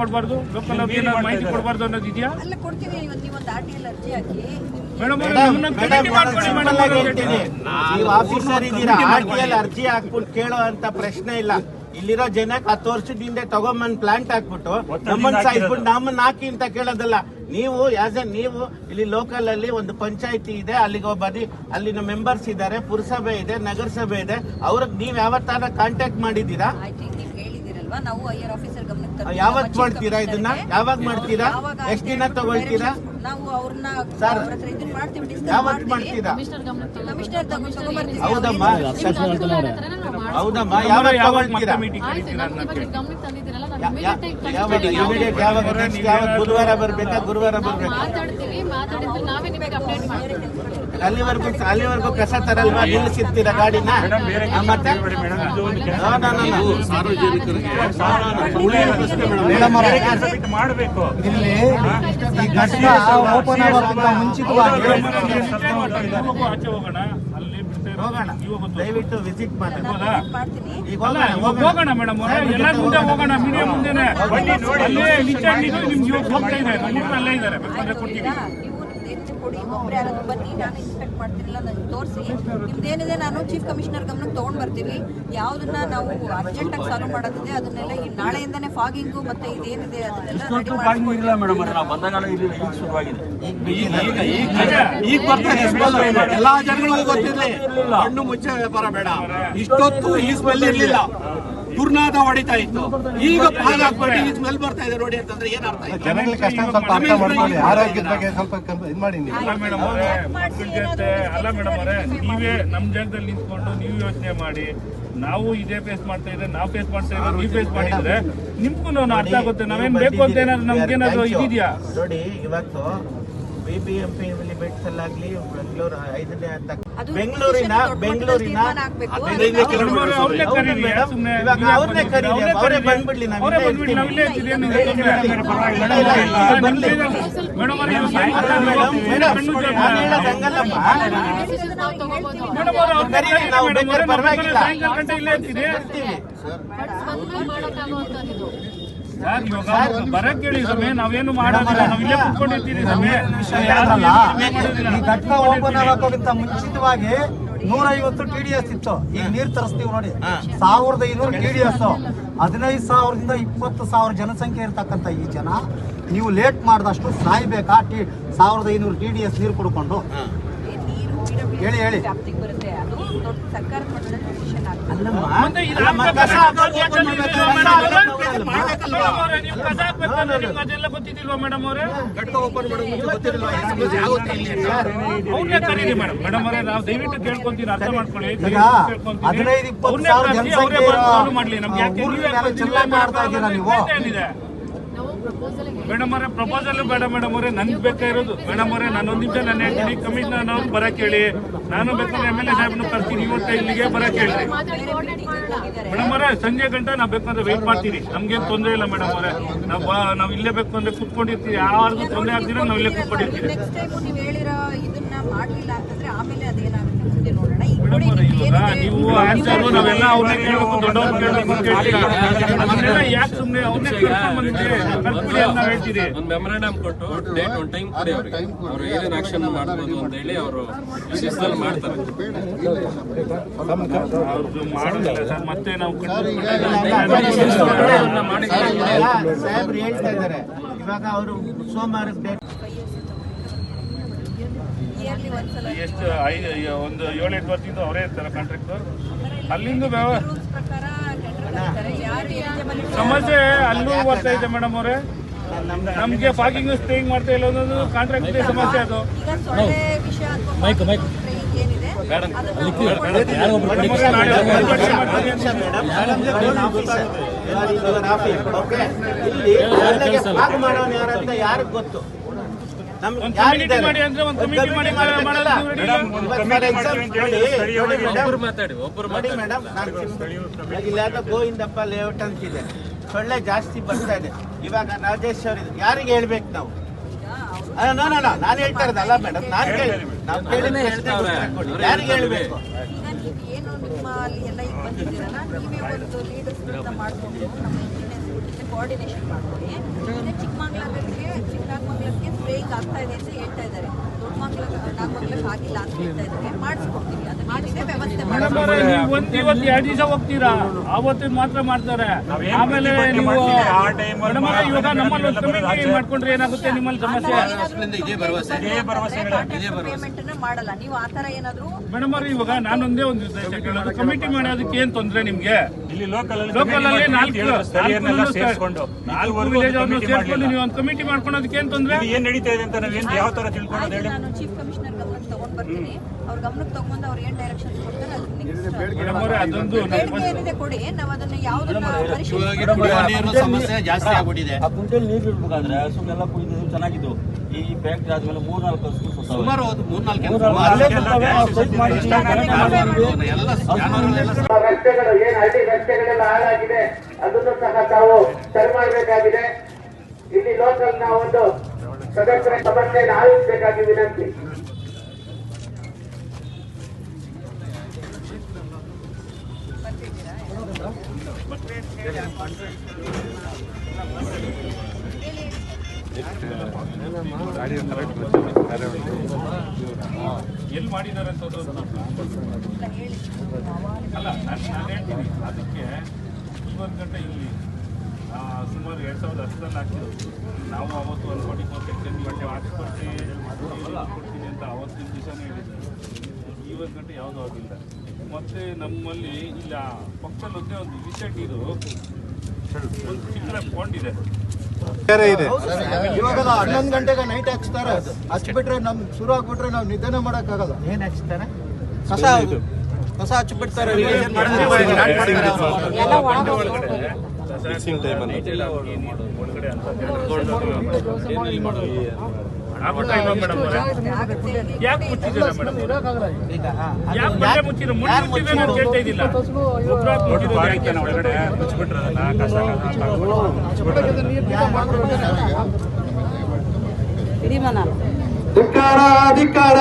ಕೊಡಬಾರ್ದು? ಲೋಕಲ್ ಮಾಹಿತಿ ಕೊಡಬಾರ್ದು ಅನ್ನೋದು ಇದೆಯಾ ಅರ್ಜಿ. ನೀವು ಆಫೀಸರ್ ಇದ್ದೀರಾ ಹಾಕ್ಬಿಟ್ಟು ಕೇಳೋ ಅಂತ ಪ್ರಶ್ನೆ ಇಲ್ಲ. ಇಲ್ಲಿರೋ ಜನಕ್ಕೆ ಹತ್ತು ವರ್ಷದ ಹಿಂದೆ ತಗೊಂಬಂದ್ ಪ್ಲಾಂಟ್ ಹಾಕ್ಬಿಟ್ಟು ನಮ್ಮನ್ನ ಸಾಯಿಸ್ಬಿಟ್ಟು ನಮ್ಮನ್ನ ಹಾಕಿ ಅಂತ ಕೇಳೋದಲ್ಲ. ನೀವು ಆಸ್ ಎ ನೀವು ಇಲ್ಲಿ ಲೋಕಲ್ ಅಲ್ಲಿ ಒಂದು ಪಂಚಾಯತಿ ಇದೆ ಅಲ್ಲಿಗೆ ಒಬ್ಬ ಅಲ್ಲಿನ ಮೆಂಬರ್ಸ್ ಇದ್ದಾರೆ ಪುರಸಭೆ ಇದೆ ನಗರಸಭೆ ಇದೆ. ಅವ್ರಿಗೆ ನೀವ್ ಯಾವತ್ತಾರ ಕಾಂಟ್ಯಾಕ್ಟ್ ಮಾಡಿದ್ದೀರಾ? ಈಗ ನೀವು ಆಫೀಸರ್ ಗಮನಕ್ಕೆ ತರ್ತೀವಿ. ಯಾವತ್ ಮಾಡ್ತೀರಾ ಇದನ್ನ? ಯಾವಾಗ ಮಾಡ್ತೀರಾ? ಎಷ್ಟು ದಿನ ತಗೊಳ್ತೀರಾ? ನಾವು ಅವ್ರನ್ನ ಇದನ್ನ ಮಾಡ್ತೀವಿ ಮಾಡ್ತೀರಾ? ಕಮಿಷನರ್ ತಗೊಂಡ್ಬರ್ತೀವಿ. ಹೌದಮ್ಮ. ಹೌದಮ್ಮ. ಯಾವಾಗ ಯಾವಾಗ ತಗೊಳ್ತೀರಾ? ಯಾವಾಗ ಇಮಿಡಿಯೇಟ್ ಯಾವಾಗ ನೆಕ್ಸ್ಟ್ ಯಾವಾಗ ಬುಧವಾರ ಬರ್ಬೇಕಾ? ಗುರುವಾರ ಬರ್ಬೇಕಾ? ಮಾತಾಡ್ತೀವಿ ಮಾತಾಡಿದ್ರೆ ನಾವೇ ನಿಮಗೆ ಅಪ್ಡೇಟ್ ಮಾಡ್ತೀವಿ. ಅಲ್ಲಿವರೆಗೂ ಅಲ್ಲಿವರೆಗೂ ಕಸ ತರಲ್ವಾ? ನಿಲ್ಲಿಸಿರ್ತೀರಾ ಗಾಡಿನ? ಮತ್ತೆ? No, ಮಾಡ್ಬೇಕು? ಇಲ್ಲಿ ಈ ಘಟಕ ಓಪನ್ ಆಗೋಕ್ಕಿಂತ ಮುಂಚಿತವಾಗಿ ಹೋಗೋಣ. ದಯವಿಟ್ಟು ವಿಸಿಟ್ ಮಾಡಿ ಹೋಗೋಣ ಮೇಡಮ್ ಎಲ್ಲ ಮುಂದೆ ಹೋಗೋಣ. ಮೀಡಿಯಾ ಮುಂದೆನೆ. ಅಲ್ಲಿ ನಿಜಾಗ್ಲಿಗೂ ನಿಮ್ಗೆ ಹೋಗ್ತಾ ಇದೆ ನಮ್ಮ ಅಲ್ಲೇ ಇದ್ದಾರೆ. ಬೇಕಾದ್ರೆ ಕೊಡ್ತೀವಿ. ಕೊಡಿ ಒಬ್ಬರೇ ಯಾರಾದ್ರೂ ಬನ್ನಿ ನಾನು ಇನ್ಸ್ಪೆಕ್ಟ್ ಮಾಡ್ತಿರಲಿಲ್ಲ ನನಗೆ ತೋರಿಸಿ. ನಿಮ್ದೇನಿದೆ ನಾನು ಚೀಫ್ ಕಮಿಷನರ್ ಗಮನಕ್ಕೆ ತೊಗೊಂಡು ಬರ್ತೀವಿ. ಯಾವುದನ್ನ ನಾವು ಅರ್ಜೆಂಟಾಗಿ ಸಾಲ್ವ್ ಮಾಡೋದಿದೆ ಅದನ್ನೆಲ್ಲ ಈ ನಾಳೆಯಿಂದನೇ ಫಾಗಿಂಗು ಮತ್ತೆ ಇದೇನಿದೆ ಅದನ್ನೆಲ್ಲ ರೆಡಿ ಮಾಡಿ ಎಲ್ಲಾ ಜನಗಳಿಗೂ ಗೊತ್ತಿರ್ಲಿ. ಹಣ್ಣು ಮುಚ್ಚೆ ವ್ಯಾಪಾರ ಬೇಡ. ಇಷ್ಟೊತ್ತು ಈ ಸ್ಮೆಲ್ ಇರ್ಲಿಲ್ಲ. ದುರ್ನಾದ ಹೊಡಿತಾ ಇತ್ತು. ಈಗ ಪಾಲ್ ಹಾಕ್ಬಿಟ್ಟು ಈ ಸ್ಮೆಲ್ ಬರ್ತಾ ಇದೆ ನೋಡಿ ಅಂತಂದ್ರೆ ಏನ್ ಅರ್ಥ ಆಯ್ತು? ಜನಗಳ ಕಷ್ಟ ಸ್ವಲ್ಪ ಅರ್ಥ ಮಾಡ್ಕೊಳ್ಳಿ. ಆರೋಗ್ಯದ ಬಗ್ಗೆ ಸ್ವಲ್ಪ ಕಂ- ಮಾಡಿ ನೀವು. ಅಲ್ಲ ಮೇಡಮ್ ಅವರೇ ಅಲ್ಲ ಮೇಡಮ್ ಅವರೇ ನೀವೇ ನಮ್ಮ ಜಾಗದಲ್ಲಿ ನಿಂತ್ಕೊಂಡು ನೀವು ಯೋಚನೆ ಮಾಡಿ. ನಾವು ಇದೇ ಫೇಸ್ ಮಾಡ್ತಾ ಇದ್ರೆ ನಾವು ಫೇಸ್ ಮಾಡ್ತಾ ಇದ್ರೆ ನೀವು ಫೇಸ್ ಮಾಡಿದ್ರೆ ನಿಮ್ಗೂ ನಾನು ಅರ್ಥ ಆಗುತ್ತೆ. ನಾವೇನ್ ಬೇಕು ಅಂತ ಏನಾದ್ರು ನಮ್ಗೇನಾದ್ರು ಇದೆಯಾ ನೋಡಿ ಇವತ್ತು B B M P limits ಅಲ್ಲಾಗ್ಲಿ Bengaluru ಐದನೇ ಅಂತ ಅದು ಬೆಂಗಳೂರಿನ ಬೆಂಗಳೂರಿನ ಅವ್ರನ್ನೇ ಕರೀರಿ, ಅವರೇ ಬಂದ್ಬಿಡ್ಲಿ ನಾವು ಬೇಕಾದ್ರೆ ಪರವಾಗಿಲ್ಲ. ಸಮಯ ನಾವೇನು ಮಾಡೋದಿಲ್ಲ. ಕುತ್ಕೊಂಡಿರ್ತೀರಿ ಸಮಯ ಈ ಘಟಕ ಓಪನ್ ಆಗೋಕ್ಕಿಂತ ಮುಂಚಿತವಾಗಿ ನೂರೈವತ್ತು ಟಿ ಡಿ ಎಸ್ ಇತ್ತು. ಈಗ ನೀರು ತರಿಸ್ತೀವಿ ನೋಡಿ. ಸಾವಿರದ ಐನೂರು ಟಿ ಡಿ ಎಸ್ ಹದಿನೈದು ಸಾವಿರದಿಂದ ಇಪ್ಪತ್ತು ಸಾವಿರ ಜನಸಂಖ್ಯೆ ಇರ್ತಕ್ಕಂಥ ಈ ಜನ ನೀವು ಲೇಟ್ ಮಾಡಿದಷ್ಟು ಸಾಯ್ಬೇಕಾ? ಟಿ ಸಾವಿರದ ಐನೂರು ಟಿ ಡಿ ಎಸ್ ನೀರು ಕುಡ್ಕೊಂಡು. ಹೇಳಿ, ಹೇಳಿ. ವ್ಯಾಪ್ತಿಗೆ ಬರುತ್ತೆ. ಅದು ದೊಡ್ಡ ಮಟ್ಟದಲ್ಲಿ ಡಿಸಿಷನ್ ಮೇಡಮ್ ಅವರೇ? ಮೇಡಮ್ ಅವರೇ, ಕರೀರಿ ಮೇಡಮ್ ಮೇಡಮ್ ನಾವು ದಯವಿಟ್ಟು ಕೇಳ್ಕೊಂತೀನಿ ಅರ್ಥ ಮಾಡ್ಕೊಳ್ಳಿ. ಹದಿನೈದು ಇಪ್ಪತ್ತು ಮಾಡ್ಲಿ. ನಮ್ಗೆ ಯಾಕೆ ನೀವೇ ಮಾಡ್ತಾ ಇದ್ದೀರಾ ನೀವು? ಮೇಡಮ್ ಅವರೇ ಪ್ರಪೋಸಲ್ ಬೇಡ ಮೇಡಮ್ ಅವರೇ, ನನ್ಗೆ ಬೇಕಾ ಇರೋದು? ಮೇಡಮ್ ಅವರೇ, ನಾನು ಒಂದ್ ನಿಮಿಷ ನಾನು ಹೇಳ್ತೀನಿ. ಕಮಿಷನರ್ ಅವ್ರು ಬರಕ್ ಹೇಳಿ. ನಾನು ಬೇಕಾದ್ರೆ ಎಂ ಎಲ್ ಎ ಸಾಹೇಬ್ನ ಕರ್ತೀನಿ ಇವತ್ತು ಇಲ್ಲಿಗೆ ಬರಕ್ ಹೇಳ್ರಿ ಮೇಡಮ್ ಅವರೇ, ಸಂಜೆ ಗಂಟೆ ನಾವು ಬೇಕಂದ್ರೆ ವೆಯ್ಟ್ ಮಾಡ್ತೀನಿ ನಮ್ಗೇನು ತೊಂದರೆ ಇಲ್ಲ ಮೇಡಮ್ ಅವರೇ. ನಾವು ನಾವು ಇಲ್ಲೇ ಬೇಕು ಅಂದ್ರೆ ಕುತ್ಕೊಂಡಿರ್ತೀವಿ. ಯಾರಿಗೂ ತೊಂದರೆ ಆಗ್ತೀರ ನಾವು ಇಲ್ಲೇ ಕುತ್ಕೊಂಡಿರ್ತೀವಿ. ಮಾಡ್ಲಿಲ್ಲ ಅಂತಂದ್ರೆ ಆಮೇಲೆ ಅದೇನಾಗುತ್ತೆ ಮುಂದೆ ನೋಡೋಣ ಈಗ ನೋಡಿ ನೀವು ಆನ್ಸರ್ ನಾವೆಲ್ಲ ಅವ್ರನ್ನೇ ಕೇಳಬೇಕು ದೊಡ್ಡವ್ರು ಕೇಳಬೇಕು ಅಂತ ಹೇಳ್ತೀರಾ ಅದನ್ನೆಲ್ಲ ಯಾಕೆ ಸುಮ್ಮನೆ ಅವ್ರನ್ನೇ ಕೇಳ್ಕೊಂಡು ಬಂದಿದ್ದೀರಿ ಕಲ್ತ್ಬಿಡಿ ಅಂತ ಹೇಳ್ತೀರಿ ಒಂದು ಮೆಮೊರಾಂಡಮ್ ಕೊಟ್ಟು ಡೇಟ್ ಒಂದು ಟೈಮ್ ಕೊಡಿ ಅವ್ರಿಗೆ ಅವ್ರು ಏನೇನು ಆಕ್ಷನ್ ಮಾಡ್ಬೋದು ಅಂತ ಹೇಳಿ ಅವರು ಶಿಸ್ತಲ್ಲಿ ಮಾಡ್ತಾರೆ ಅವ್ರದ್ದು ಮಾಡೋದಿಲ್ಲ ಸರ್ ಮತ್ತೆ ನಾವು ಸಾಹೇಬ್ರು ಹೇಳ್ತಾ ಇದ್ದಾರೆ ಇವಾಗ ಅವರು ಸೋಮವಾರಕ್ಕೆ ಡೇಟ್ ಎಷ್ಟು ಐದು ಒಂದು ಏಳೆಂಟು ವರ್ಷದಿಂದ ಅವರೇ ಇರ್ತಾರೆ ಕಾಂಟ್ರಾಕ್ಟರ್ ಅಲ್ಲಿಂದ ಸಮಸ್ಯೆ ಅಲ್ಲೂ ಬರ್ತಾ ಇದೆ ಮೇಡಮ್ ಅವರೇ. ನಮ್ಗೆ ಪಾರ್ಕಿಂಗ್ ಸ್ಟೇಯಿಂಗ್ ಮಾಡ್ತಾ ಇಲ್ಲ ಅನ್ನೋದು ಕಾಂಟ್ರಾಕ್ಟ್ ಸಮಸ್ಯೆ ಅದು. ಮೈಕ್ ಮೈಕ್ ಇಲ್ಲಿ ಮಾಡೋನು ಯಾರಂತ ಯಾರಿಗ್ ಗೊತ್ತು? ಗೋವಿಂದಪ್ಪ ಲೇಔಟ್ ಅಂತಿದೆ ಸೊಳ್ಳೆ ಜಾಸ್ತಿ ಬರ್ತಾ ಇದೆ. ಇವಾಗ ರಾಜೇಶ್ ಅವರು ಯಾರಿಗೆ ಹೇಳ್ಬೇಕು ನಾವು? ನಾನು ಹೇಳ್ತಾ ಇರೋದಲ್ಲ ಮೇಡಮ್ ನಾನು ಕೇಳಿ ನಾವು ಕೇಳಿದ ಅದನ್ನೇ ಪ್ರಶ್ನೆಗೆ ಹೇಳ್ತಾವ್ರೆ. ಉತ್ತರ ಕೊಡಿ. ಅವ್ರೇ ಯಾರಿಗೆ. ಹೇಳ್ಬೇಕು? ಏನು ನಿಮ್ಮ ಅಲ್ಲಿ ಎಲ್ಲ ಇದು ಬಂದಿದ್ದೀರಲ್ಲ ನೀವೇ ಒಂದು ಲೀಡರ್ಸ್ ಅಂತ ಮಾಡ್ಕೊಂಡು ನಮ್ಮ ಇಂಜಿನಿಯರ್ಸ್ ಕೋಆರ್ಡಿನೇಷನ್ ಮಾಡ್ಕೊಳ್ಳಿ ಚಿಕ್ಕಮಗ್ಳಿಗೆ ಚಿಕ್ಕಮಂಗ್ಳೂರಿಗೆ ಚಿಕ್ಕಮಂಗ್ಳೂರಿಗೆ ಸ್ಪ್ರೇಯಿಂಗ್ ಆಗ್ತಾ ಇದೆ ಅಂತ ಹೇಳ್ತಾ ಇದ್ದಾರೆ. ದೊಡ್ಡ ಮಂಗ್ಲ ನಾಗಮಂಗ್ಲಕ್ಕೆ ಆಗಿಲ್ಲ ಅಂತ ಹೇಳ್ತಾ ಇದ್ದಾರೆ. ಮಾಡಿಸ್ಕೊಡ್ತೀವಿ. ಅದನ್ನ ಏನಿದೆ ವ್ಯವಸ್ಥೆ ಮಾಡಿ ಅವರೇ ನೀವು ಒಂದ್ ಇವತ್ತು ಎರಡು ದಿವಸ ಹೋಗ್ತೀರಾ? ಆವತ್ತಿನ ಮಾತ್ರ ಮಾಡ್ತಾರೆ. ಆಮೇಲೆ ನೀವು ಮೇಡಮ್ ಅವರೇ ಇವಾಗ ನಮ್ಮಲ್ಲಿ ಒಂದು ಕಮಿಟಿ ಮಾಡ್ಕೊಂಡ್ರೆ ಏನಾಗುತ್ತೆ? ನಿಮ್ಮಲ್ಲಿ ಸಮಸ್ಯೆ. ಪೇಮೆಂಟ್ ಮಾಡಲ್ಲ. ನೀವು ಆ ಥರ ಏನಾದ್ರು ಮೇಡಮ್ ಅವ್ರೆ ಇವಾಗ ನಾನೊಂದೇ ಒಂದು ಉದ್ದೇಶ ಕೇಳೋದು ಕಮಿಟಿ ಮಾಡೋದಕ್ಕೆ ಏನ್ ತೊಂದ್ರೆ ನಿಮ್ಗೆ? ಇಲ್ಲಿ ಲೋಕಲ್ ಲೋಕಲ್ ಅಲ್ಲಿ ನಾಲ್ಕು ಸ್ಥಳೀಯರನ್ನೆಲ್ಲ ಸೇರಿಸ್ಕೊಂಡು ನಾಲ್ಕು ವಿಲೇಜ್ ಅವ್ರನ್ನ ಸೇರ್ಕೊಂಡು ನೀವು ಒಂದು ಕಮಿಟಿ ಮಾಡ್ಕೊಳೋದಕ್ಕೆ ಏನ್ ತೊಂದ್ರೆ? ಏನ್ ನಡೀತಾ ಇದೆ ಅಂತ ನಾವೇನು ಯಾವ ತರ ತಿಳ್ಕೊಳ್ಳೋದು? ಹೇಳಿ. ತಗೊಂಡ್ ಅವ್ರ ಗಮನಕ್ಕೆ ತಗೊಂಡು ಅವ್ರು ಏನ್ ಡೈರೆಕ್ಷನ್ ಕೊಡ್ತಾರೆ ಅದನ್ನ ಬೇಡಿಕೆ ಏನಿದೆ ಕೊಡಿ ನಾವು ಅದನ್ನ ಯಾವ್ದನ್ನ ಪರಿಶೀಲಿಸಿ ನೀರಿನ ಸಮಸ್ಯೆ ಜಾಸ್ತಿ ಆಗ್ಬಿಟ್ಟಿದೆ ಆ ಕುಂಟೆಲ್ ನೀರು ಇರ್ಬೇಕಾದ್ರೆ ಸುಮ್ಮನೆಲ್ಲ ಕುಯ್ದು ಚೆನ್ನಾಗಿದ್ದು ಈ ಫ್ಯಾಕ್ಟ್ರಿ ಆದ್ಮೇಲೆ ಮೂರ್ ನಾಲ್ಕು ವರ್ಷ ಸತ್ತವೆ. ಸುಮಾರು ರಸ್ತೆಗಳು ಏನ್ ಹಳ್ಳಿ ರಸ್ತೆಗಳೆಲ್ಲ ಹಾಳಾಗಿದೆ ಅದನ್ನು ಸಹ ತಾವು ಸರಿ ಮಾಡಬೇಕಾಗಿದೆ ಇಲ್ಲಿ ಲೋಕಲ್ ನಾವು ಒಂದು ಸದಸ್ಯರ ಸಮಸ್ಯೆಯನ್ನು ಆಲಿಸಬೇಕಾಗಿ ವಿನಂತಿ ಎಲ್ಲಿ ಮಾಡಿದ್ದಾರೆ ಅಂತ ಅಲ್ಲ ನಾನು ನಾನು ಹೇಳ್ತೀನಿ ಅದಕ್ಕೆ ಇವತ್ತು ಗಂಟೆ ಇಲ್ಲಿ ಸುಮಾರು ಎರಡು ಸಾವಿರದ ಹತ್ತರಲ್ಲಿ ನಾವು ಅವತ್ತು ಒಂದು ಫಾರ್ಟಿ ಫೋರ್ ಸೆಕ್ಷನ್ ಗಂಟೆ ಹಾಕ್ಸ್ಕೊಡ್ತೀನಿ ಕೊಡ್ತೀನಿ ಅಂತ ಅವತ್ತಿನ ದಿವಸನೇ ಹೇಳಿದ್ದೆ ಇವತ್ತು ಗಂಟೆ ಯಾವುದೂ ಆಗಿಲ್ಲ. ಮತ್ತು ನಮ್ಮಲ್ಲಿ ಇಲ್ಲ ಪಕ್ಕದಲ್ಲಿ ಒಂದೇ ಒಂದು ವಿಷೆಟ್ ಇದು. ಒಂದು ಚಿಕ್ಕ ಪಾಂಡ್ ಇದೆ. ಇವಾಗ ಹನ್ನೊಂದು ಗಂಟೆಗೆ ನೈಟ್ ಹಚ್ತಾರೆ. ಹಚ್ಬಿಟ್ರೆ ನಮ್ ಶುರು ಆಗ್ಬಿಟ್ರೆ ನಾವು ನಿದ್ದೆನೆ ಮಾಡಕ್ಕಾಗಲ್ಲ. ಏನ್ ಹಚ್ತಾರೆ? ಕಸ ಕಸ ಹಚ್ಬಿಡ್ತಾರೆ. ಆಗ್ಬಿಟ್ಟ ಯಾಕೆ ಮುಚ್ಚಿದ್ದೀರಾ ಮೇಡಮ್ ಯಾಕೆ ಮೊನ್ನೆ ಮುಚ್ಚಿರೋ ಮೊನ್ನೆ ನಾನು ಕೇಳ್ತಾ ಇದ್ದಿಲ್ಲ. ಯಾಕೆ? ಒಳಗಡೆ. ಮುಚ್ಚಿಬಿಟ್ರೆ ಅದನ್ನ ಕಸ ಧಿಕ್ಕಾರ ಧಿಕ್ಕಾರ.